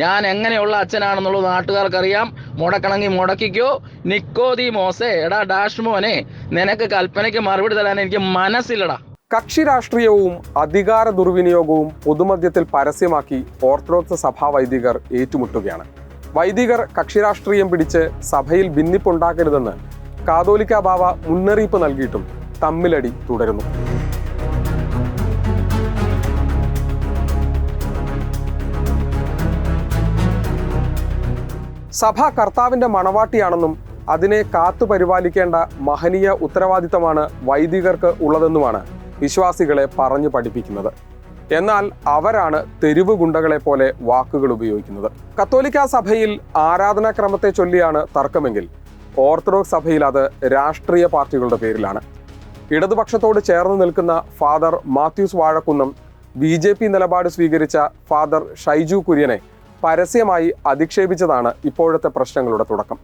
ഞാൻ എങ്ങനെയുള്ള അച്ഛനാണെന്നുള്ളത് നാട്ടുകാർക്കറിയാം. മുടക്കണമെങ്കിൽ മുടക്കിക്കോ. നിക്കോതി മോസേ. എടാ ഡാഷ് മോനെ നിനക്ക് കൽപ്പനയ്ക്ക് മറുപടി തരാൻ എനിക്ക് മനസ്സില്ലടാ. കക്ഷി രാഷ്ട്രീയവും അധികാര ദുർവിനിയോഗവും പൊതുമധ്യത്തിൽ പരസ്യമാക്കി ഓർത്തഡോക്സ് സഭാ വൈദികർ ഏറ്റുമുട്ടുകയാണ്. വൈദികർ കക്ഷി രാഷ്ട്രീയം പിടിച്ച് സഭയിൽ ഭിന്നിപ്പുണ്ടാക്കരുതെന്ന് കാതോലിക്ക ബാവ മുന്നറിയിപ്പ് നൽകിയിട്ടും തമ്മിലടി തുടരുന്നു. സഭ കർത്താവിന്റെ മണവാട്ടിയാണെന്നും അതിനെ കാത്തു പരിപാലിക്കേണ്ട മഹനീയ ഉത്തരവാദിത്തമാണ് വൈദികർക്ക് ഉള്ളതെന്നുമാണ് വിശ്വാസികളെ പറഞ്ഞു പഠിപ്പിക്കുന്നത്. എന്നാൽ അവരാണ് തെരുവ് ഗുണ്ടകളെ പോലെ വാക്കുകൾ ഉപയോഗിക്കുന്നത്. കത്തോലിക്ക സഭയിൽ ആരാധനാക്രമത്തെ ചൊല്ലിയാണ് തർക്കമെങ്കിൽ ഓർത്തഡോക്സ് സഭയിൽ അത് രാഷ്ട്രീയ പാർട്ടികളുടെ പേരിലാണ്. ഇടതുപക്ഷത്തോട് ചേർന്ന് നിൽക്കുന്ന father Mathews Vazhakkunnam B J P നിലപാട് സ്വീകരിച്ച ഫാദർ ഷൈജു കുര്യനെ പരസ്യമായി അധിക്ഷേപിച്ചതാണ് ഇപ്പോഴത്തെ പ്രശ്നങ്ങളുടെ തുടക്കം.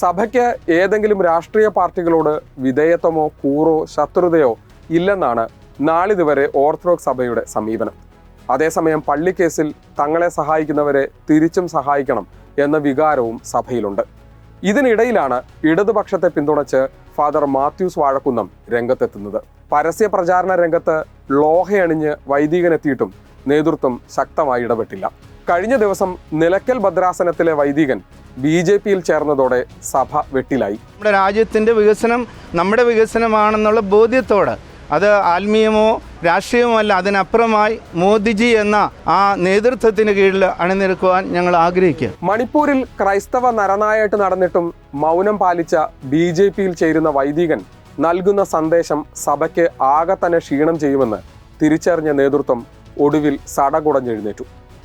സഭയ്ക്ക് ഏതെങ്കിലും രാഷ്ട്രീയ പാർട്ടികളോട് വിധേയത്വമോ കൂറോ ശത്രുതയോ ഇല്ലെന്നാണ് നാളിതുവരെ ഓർത്തഡോക്സ് സഭയുടെ സമീപനം. അതേസമയം പള്ളിക്കേസിൽ തങ്ങളെ സഹായിക്കുന്നവരെ തിരിച്ചും സഹായിക്കണം എന്ന വികാരവും സഭയിലുണ്ട്. ഇതിനിടയിലാണ് ഇടതുപക്ഷത്തെ പിന്തുണച്ച് ഫാദർ മാത്യൂസ് വാഴക്കുന്നം രംഗത്തെത്തുന്നത്. പരസ്യ പ്രചാരണ രംഗത്ത് ലോഹയണിഞ്ഞ് വൈദികനെത്തിയിട്ടും നേതൃത്വം ശക്തമായി ഇടപെട്ടില്ല. കഴിഞ്ഞ ദിവസം നിലയ്ക്കൽ ഭദ്രാസനത്തിലെ വൈദികൻ ബി ജെ പിയിൽ ചേർന്നതോടെ സഭ വെട്ടിലായി. നമ്മുടെ രാജ്യത്തിന്റെ വികസനം നമ്മുടെ വികസനമാണെന്നുള്ള ബോധ്യത്തോടെ അത് ആത്മീയമോ രാഷ്ട്രീയമോ അല്ല അതിനപ്പുറമായി മോദിജി എന്ന ആ നേതൃത്വത്തിന് കീഴിൽ അണിനിരക്കുവാൻ ഞങ്ങൾ ആഗ്രഹിക്കുക. മണിപ്പൂരിൽ ക്രൈസ്തവ നരനായിട്ട് നടന്നിട്ടും മൗനം പാലിച്ച ബി ജെ പിയിൽ ചേരുന്ന വൈദികൻ നൽകുന്ന സന്ദേശം സഭയ്ക്ക് ആകെ തന്നെ ക്ഷീണം ചെയ്യുമെന്ന് തിരിച്ചറിഞ്ഞ നേതൃത്വം ഒടുവിൽ സടകുടഞ്ഞെഴുന്നേറ്റു.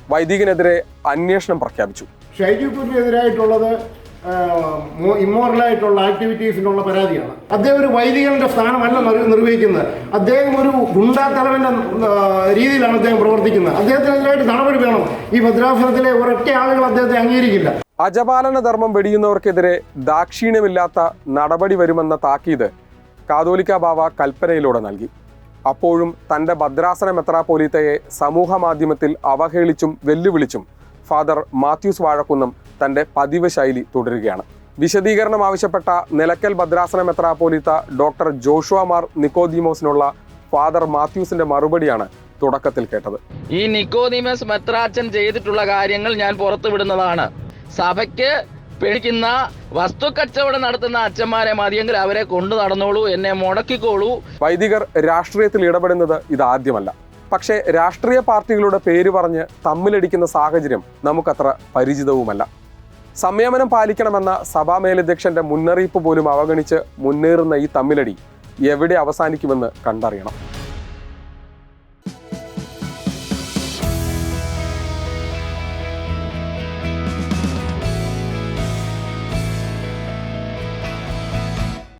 വൈദികനെതിരെ അന്വേഷണം പ്രഖ്യാപിച്ചു. ഷൈജുക്കുറിനെതിരായിട്ടുള്ളത് ഇമ്മോറലായിട്ടുള്ള ആക്ടിവിറ്റീസിനുള്ള പരാതിയാണ്. അദ്ദേഹം ഒരു വൈദികന്റെ സ്ഥാനമല്ല നിർ- നിർവഹിക്കുന്നത്. അദ്ദേഹം ഒരു ഗുണ്ടാ തലവന്റെ രീതിയിലാണ് അദ്ദേഹം പ്രവർത്തിക്കുന്നത്. അദ്ദേഹത്തിനെതിരായിട്ട് നടപടി വേണം. ഈ ഭദ്രാസനത്തിലെ ഒരൊറ്റ ആളുകൾ അദ്ദേഹത്തെ അംഗീകരിക്കില്ല. അജപാലന ധർമ്മം വെടിയുന്നവർക്കെതിരെ ദാക്ഷിണ്യമില്ലാത്ത നടപടി വരുമെന്ന താക്കീത് കാതോലിക്ക ബാവ കൽപ്പനയിലൂടെ നൽകി. അപ്പോഴും തന്റെ ഭദ്രാസന മെത്രാപ്പോലീത്തയെ സമൂഹ മാധ്യമത്തിൽ അവഹേളിച്ചും വെല്ലുവിളിച്ചും ഫാദർ മാത്യൂസ് വാഴക്കുന്നം തന്റെ പതിവ് ശൈലി തുടരുകയാണ്. വിശദീകരണം ആവശ്യപ്പെട്ട നിലയ്ക്കൽ ഭദ്രാസന മെത്രാപ്പോലീത്ത ഡോക്ടർ ജോഷുവ മാർ നിക്കോദീമോസിനുള്ള ഫാദർ മാത്യൂസിന്റെ മറുപടിയാണ് തുടക്കത്തിൽ കേട്ടത്. ഈ നിക്കോദിമസ് മെത്രാച്ചൻ ചെയ്തിട്ടുള്ള കാര്യങ്ങൾ ഞാൻ പുറത്തുവിടുന്നതാണ്. സഭയ്ക്ക് പിടിക്കുന്ന വസ്തുക്കച്ചവടം നടത്തുന്ന അച്ഛന്മാരെ മതിയെങ്കിൽ അവരെ കൊണ്ടു നടന്നോളൂ എന്നെ മുടക്കിക്കോളൂ. വൈദികർ രാഷ്ട്രീയത്തിൽ ഇടപെടുന്നത് ഇതാദ്യമല്ല. പക്ഷേ രാഷ്ട്രീയ പാർട്ടികളുടെ പേര് പറഞ്ഞ് തമ്മിലടിക്കുന്ന സാഹചര്യം നമുക്കത്ര പരിചിതവുമല്ല. സംയമനം പാലിക്കണമെന്ന സഭാ മേലധ്യക്ഷന്റെ മുന്നറിയിപ്പ് പോലും അവഗണിച്ച് മുന്നേറുന്ന ഈ തമ്മിലടി എവിടെ അവസാനിക്കുമെന്ന് കണ്ടറിയണം.